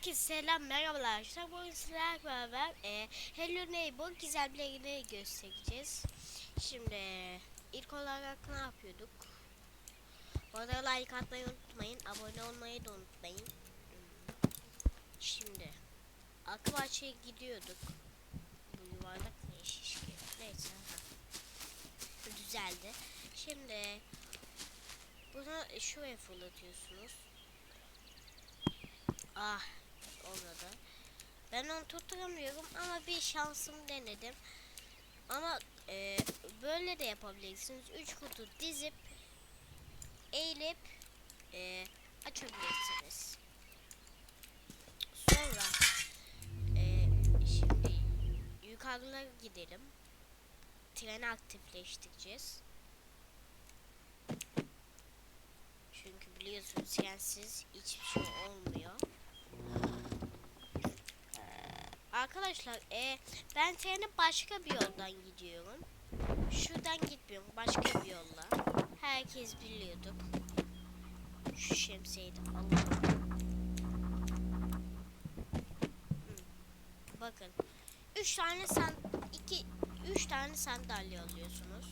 Herkese selam merhabalar arkadaşlar. Bugün sizlerle beraber e, Hello Neighbor gizemlerini göstereceğiz. Şimdi ilk olarak ne yapıyorduk? Bu arada like atmayı unutmayın. Abone olmayı da unutmayın. Şimdi arka bahçeye gidiyorduk. Bu yuvarlak ne şişki. Neyse. Ha. Düzeldi. Şimdi bunu şuraya fırlatıyorsunuz. Ah olmadı. Ben onu tutturamıyorum ama bir şansım denedim. Ama e, böyle de yapabilirsiniz. Üç kutu dizip eğilip e, açabilirsiniz. Sonra e, şimdi yukarılara gidelim. Treni aktifleştireceğiz. Çünkü biliyorsunuz trensiz hiçbir şey olmuyor. Arkadaşlar e, ben trene başka bir yoldan gidiyorum. Şuradan gitmiyorum başka bir yolla. Herkes biliyordu. Şu şemsiyeyi de alalım. Bakın. Üç tane san iki üç tane sandalye alıyorsunuz.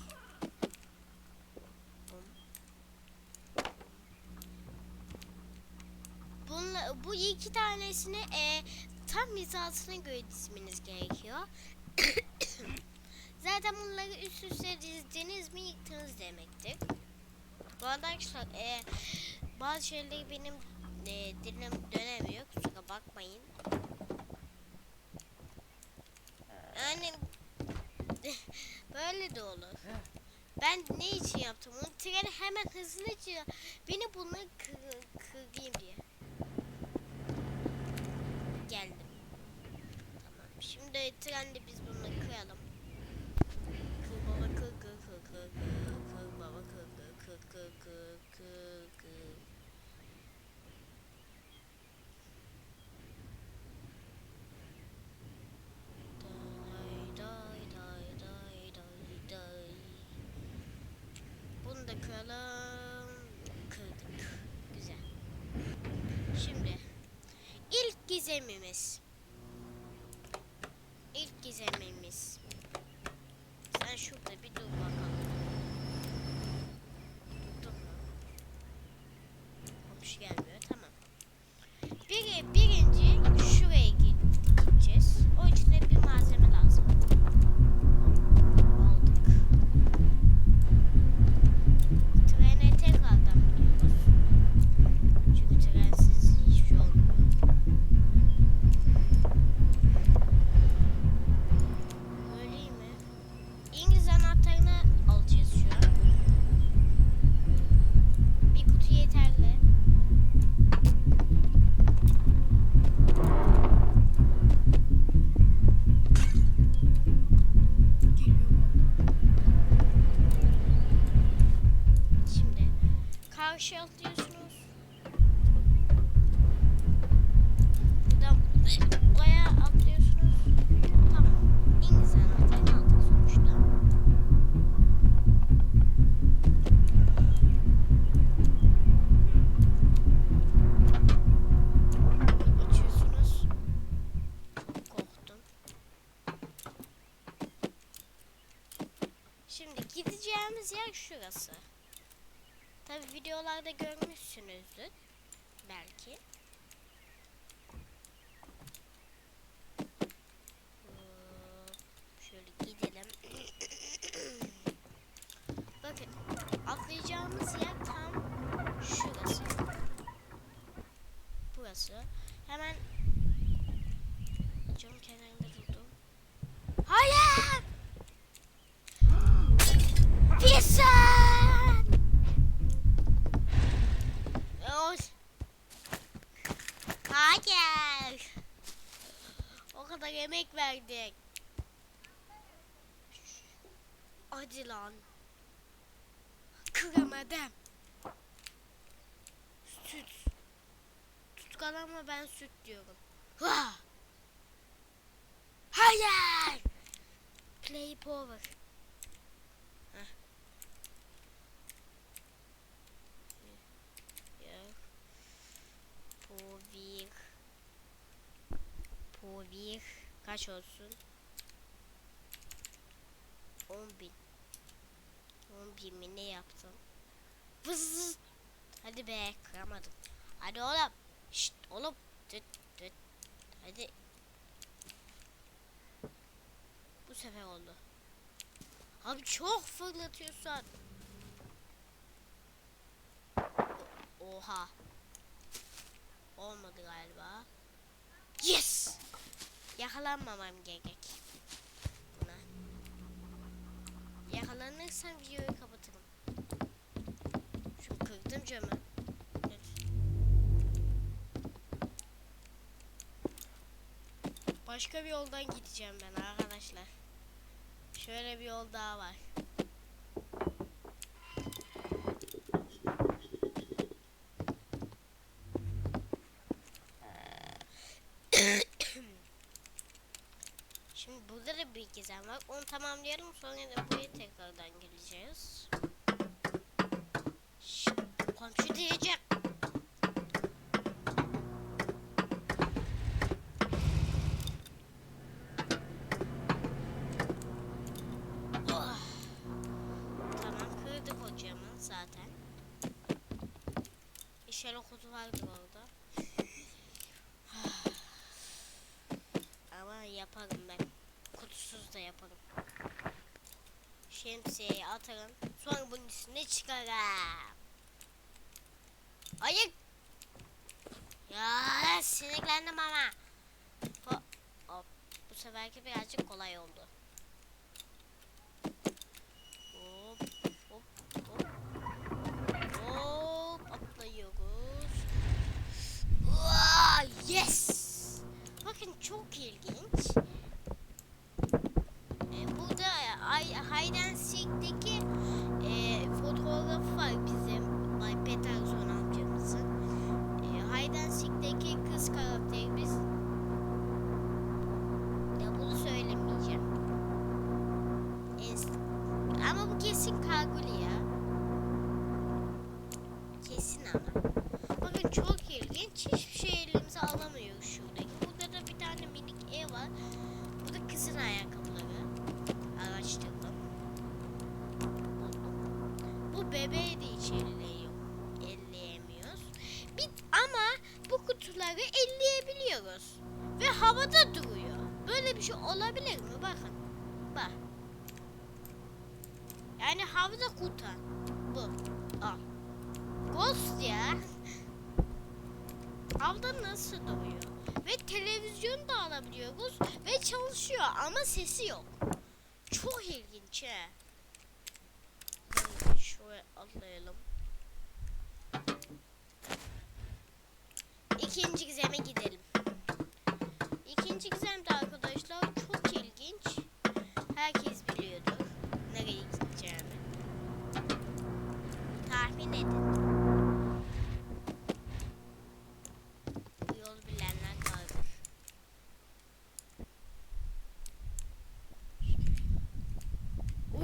Bunla, bu iki tanesini e, tam hizasına göre dizmeniz gerekiyor. Zaten bunları üst üste dizdiniz mi yıktınız demektir. Bu arada arkadaşlar e, bazı şeyleri benim e, dilim dönemiyor kusura bakmayın. Yani böyle de olur. Ben ne için yaptım? Onu treni hemen hızlıca beni bunları kır, kırayım diye. Geldim. Tamam. Şimdi trende biz bunları kıralım. Kır baba kır kır kır kır kır kır baba kır kır kır kır kır kır kır. Bunu da kıralım. Kırdık. Güzel. Şimdi ilk gizemimiz. İlk Kıramadım. Süt. Tutkalama ben süt diyorum. Vah! Hayır! Play power. Heh. Yok. Bu bir kaç olsun? 10 bin. 10 bin mi ne yaptım? Vız. Hadi be kıramadım. Hadi oğlum. Şşt oğlum. Dıt dıt. Hadi. Bu sefer oldu. Abi çok fırlatıyorsun. Oha. Olmadı galiba. Yes! Yakalanmamam gerek. Buna. Yakalanırsam videoyu kapatırım. Kırdım camı. Başka bir yoldan gideceğim ben arkadaşlar. Şöyle bir yol daha var. Şimdi burada da bir gizem var. Onu tamamlayalım sonra da buraya tekrardan geleceğiz. Komşu diyeceğim. Oh. Zaten. İnşallah kutu vardır orada. Ama yaparım ben. Kutusuz da yaparım. Şemsiyeyi atarım. Sonra bunun üstüne çıkarım. Ayık. Ya sinirlendim ama. Hop. Bu seferki birazcık kolay oldu. Hop hop hop. Hop atlıyoruz. Aa, yes. Bakın çok ilginç. Ama. Bakın çok ilginç. Hiçbir şey elimize alamıyoruz şuradaki. Burada da bir tane minik ev var. Bu da kızın ayakkabıları. Araştırdım. Bu bebeği de elleyiyor. Elleyemiyoruz. Bir, ama bu kutuları elleyebiliyoruz. Ve havada duruyor. Böyle bir şey olabilir mi? Bakın. Bak. Yani havada kutu. Bu. Al. Ghost ya. Havada nasıl duruyor? Ve televizyon da alabiliyoruz ve çalışıyor ama sesi yok. Çok ilginç he. Şöyle atlayalım. İkinci gizeme gidelim. İkinci gizemde arkadaşlar çok ilginç. Herkes biliyordur nereye gideceğimi. Tahmin edin. Bu yolu bilenler kaldır.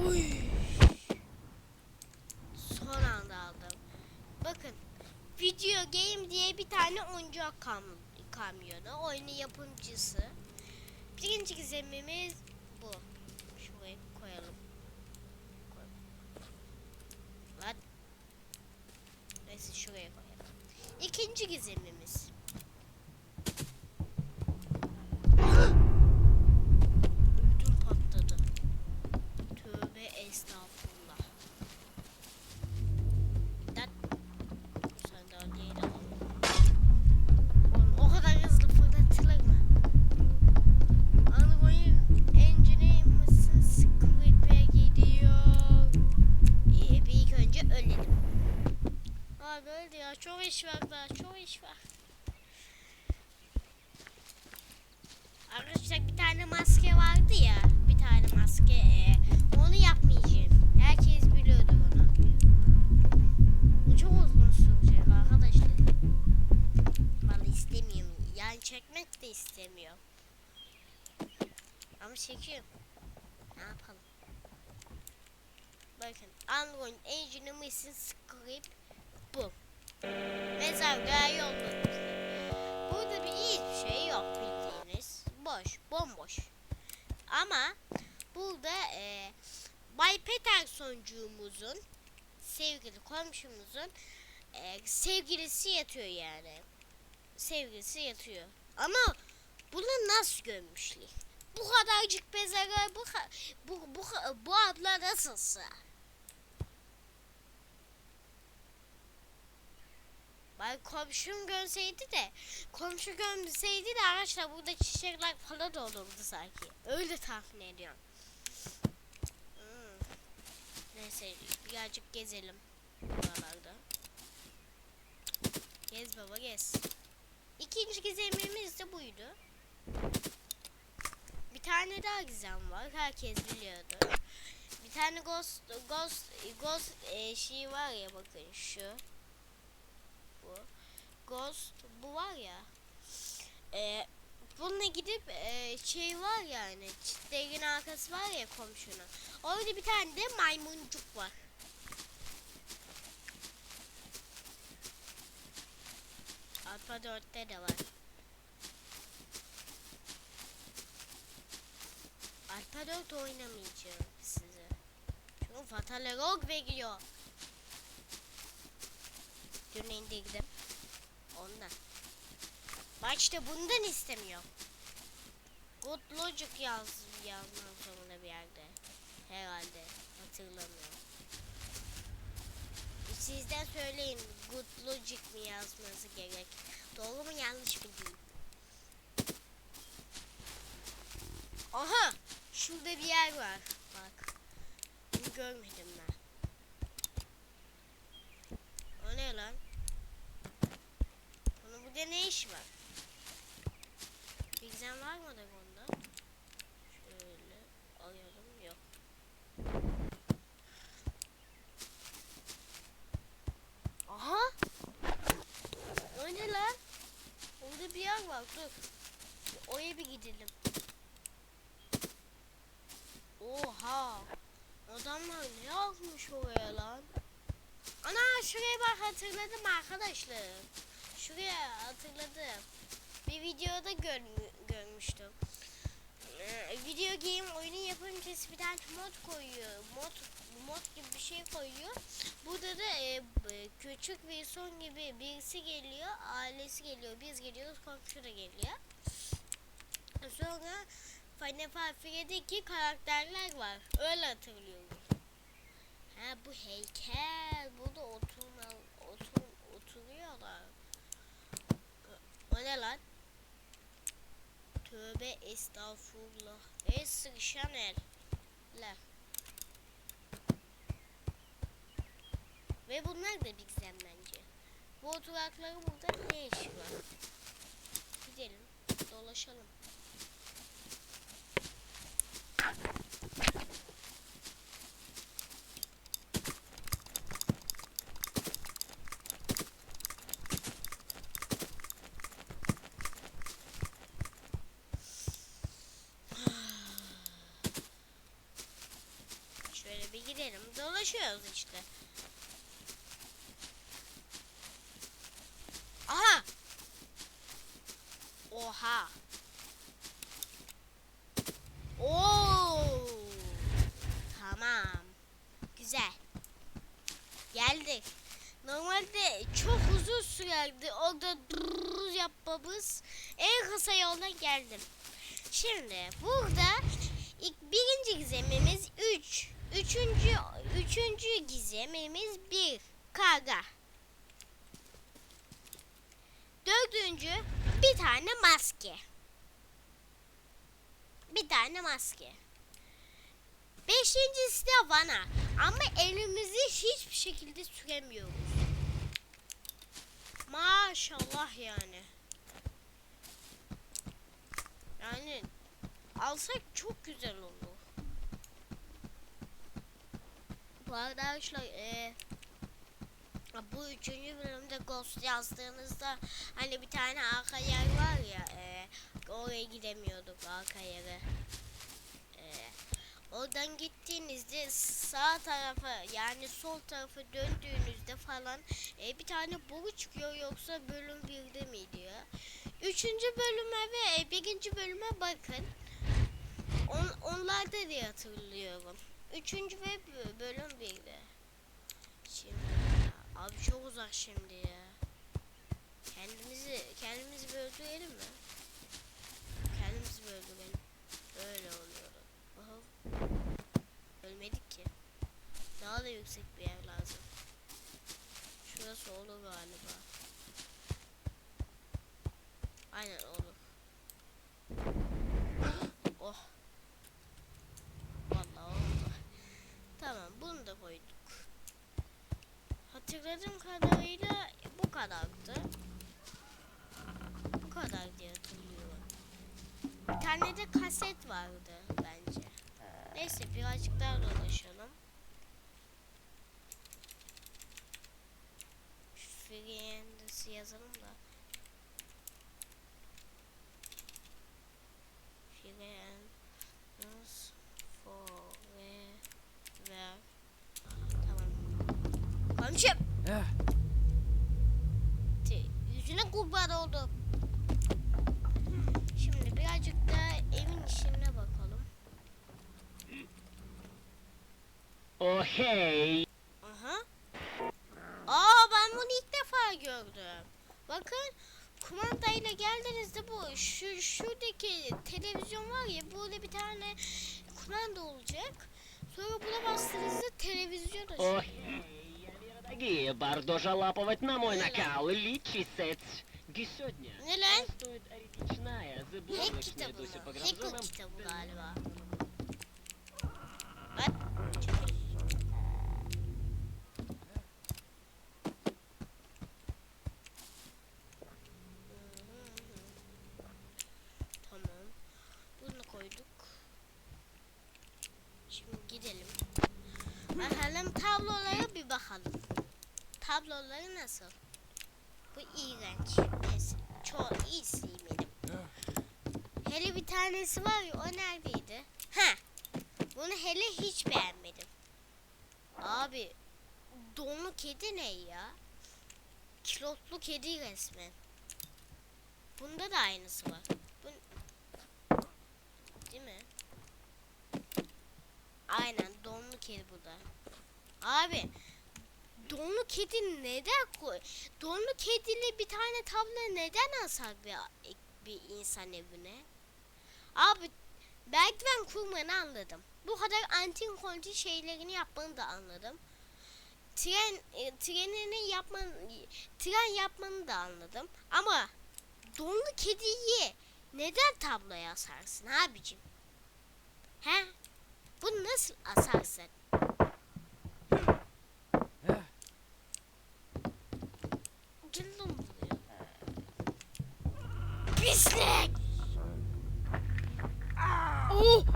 Uy. Son anda aldım. Bakın. Video Game diye bir tane oyuncak kam kamyonu. Oyunun yapımcısı. Birinci gizemimiz bu. Şuraya koyalım. Koy. Lan. Neyse şuraya koyalım. İkinci gizemimiz. Abi öldü ya çok iş var daha çok iş var. Arkadaşlar bir tane maske vardı ya. Bir tane maske. e, onu yapmayacağım. Herkes biliyordu onu. Bu çok uzun sürecek arkadaşlar. Vallahi istemiyorum. Yani çekmek de istemiyorum. Ama çekiyorum. Ne yapalım? Bakın Android Engine Missing Script bu. Mesela gayi. Burada bir hiçbir şey yok bildiğiniz. Boş, bomboş. Ama burada e, Bay Petersoncuğumuzun sevgili komşumuzun e, sevgilisi yatıyor yani. Sevgilisi yatıyor. Ama bunu nasıl gömmüşler? Bu kadarcık bezere bu, bu, bu, bu abla nasıl sığar? Bay komşum görseydi de komşu görseydi de arkadaşlar burada çiçekler falan da olurdu sanki. Öyle tahmin ediyorum. Hmm. Neyse birazcık gezelim buralarda. Gez baba gez. İkinci gizemimiz de buydu. Bir tane daha gizem var. Herkes biliyordu. Bir tane ghost ghost ghost e, şey var ya bakın şu. Ghost bu var ya. E, bununla gidip e, şey var yani çitlerin arkası var ya komşunun. Orada bir tane de maymuncuk var. Alfa 4'te de var. Alfa 4 oynamayacağım size. Çünkü Fatal Rogue veriyor. Dün indirdim. Ondan. Bak işte bundan istemiyor. Good Logic yaz, yazmak zorunda bir yerde. Herhalde. Hatırlamıyorum. Sizden söyleyin Good Logic mi yazması gerek? Doğru mu yanlış mı diyeyim? Aha! Şurada bir yer var. Bak. Bunu görmedim ben. O ne lan? Burada ne iş var? Bilgisayar var mı da bunda? Şöyle alalım yok. Aha! O ne lan? Orada bir yer var dur. Oraya bir gidelim. Oha! Adamlar ne yapmış oraya lan? Ana şuraya bak hatırladım arkadaşlar. Şuraya hatırladım. Bir videoda görmü- görmüştüm. Ee, video game oyunun yapımcısı bir tane mod koyuyor. Mod mod gibi bir şey koyuyor. Burada da e, küçük Wilson gibi birisi geliyor, ailesi geliyor, biz geliyoruz, komşu da geliyor. Sonra Final Fantasy'deki karakterler var. Öyle hatırlıyorum. Ha bu heykel. Burada oturma, otur, oturuyorlar. O ne lan? Tövbe estağfurullah. Ey sıkışan eller. Ve bunlar da bir gizem bence. Bu oturakların burada ne işi var? Gidelim, dolaşalım. Gidelim. Dolaşıyoruz işte. Aha! Oha! Oo! Tamam. Güzel. Geldik. Normalde çok uzun sürerdi. Orada durur yapmamız. En kısa yoldan geldim. Şimdi burada ilk birinci gizemimiz 3. Üçüncü, üçüncü gizemimiz 1. Karga. Dördüncü bir tane maske. Bir tane maske. Beşincisi de vana. Ama elimizi hiçbir şekilde süremiyoruz. Maşallah yani. Yani alsak çok güzel olur. Bu eee, bu üçüncü bölümde Ghost yazdığınızda hani bir tane arka yer var ya eee, oraya gidemiyorduk arka yere. Eee, oradan gittiğinizde sağ tarafa yani sol tarafa döndüğünüzde falan e, bir tane boru çıkıyor yoksa bölüm 1'de miydi ya? Üçüncü bölüme ve e, birinci bölüme bakın. On, onlarda diye hatırlıyorum. Üçüncü ve bö- bölüm birde. Şimdi ya, abi çok uzak şimdi ya. Kendimizi kendimizi bir öldürelim mi? Kendimizi bir öldürelim. Öyle oluyor. Aha. Ölmedik ki. Daha da yüksek bir yer lazım. Şurası olur galiba. Aynen olur. oh. Vallahi oldu. Tamam bunu da koyduk. Hatırladığım kadarıyla bu kadardı. Bu kadar diye hatırlıyorum. Bir tane de kaset vardı bence. Neyse birazcık daha dolaşalım. Friends'i yazalım da. Friends forever. Tamam. Komşum. Eh, Yüzüne kurban oldu. Şimdi birazcık da evin işine bakalım. Oh hey! Aha. Aa ben bunu ilk defa gördüm. Bakın kumandayla geldiğinizde bu şu şuradaki televizyon var ya burada bir tane kumanda olacak. Sonra buna bastığınızda televizyon Oh açıyor. hey! Я Вера Дагиев, Бардожа лаповать на мой накал, лічисець. Гі сьогодні. Ne lan? Стоїть аритмічная, Hack забула kitabı досі mı? по Hacker грабзонам. kitabı galiba. Lan. Tamam. Bunu koyduk. Şimdi gidelim. Bakalım tablolara bir bakalım. Tabloları nasıl? Bu iğrenç. Neyse. Çok iyisi benim. Hele bir tanesi var ya o neredeydi? Ha. Bunu hele hiç beğenmedim. Abi donlu kedi ne ya? Kilotlu kedi resmen. Bunda da aynısı var. Bu... Değil mi? Aynen donlu kedi bu da. Abi donlu kedi neden koy? Donlu kediyle bir tane tablo neden alsak bir, bir insan evine? Abi merdiven kurmanı anladım. Bu kadar antin kontin şeylerini yapmanı da anladım. Tren e, trenini yapman tren yapmanı da anladım. Ama donlu kediyi neden tabloya asarsın abicim? He? Bunu nasıl asarsın? buraya. Pislik! Oh!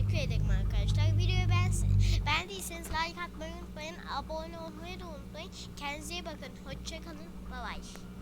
Teşekkür ederim arkadaşlar. Videoyu beğendiyseniz like atmayı unutmayın. Abone olmayı da unutmayın. Kendinize iyi bakın. Hoşçakalın. Bye bye.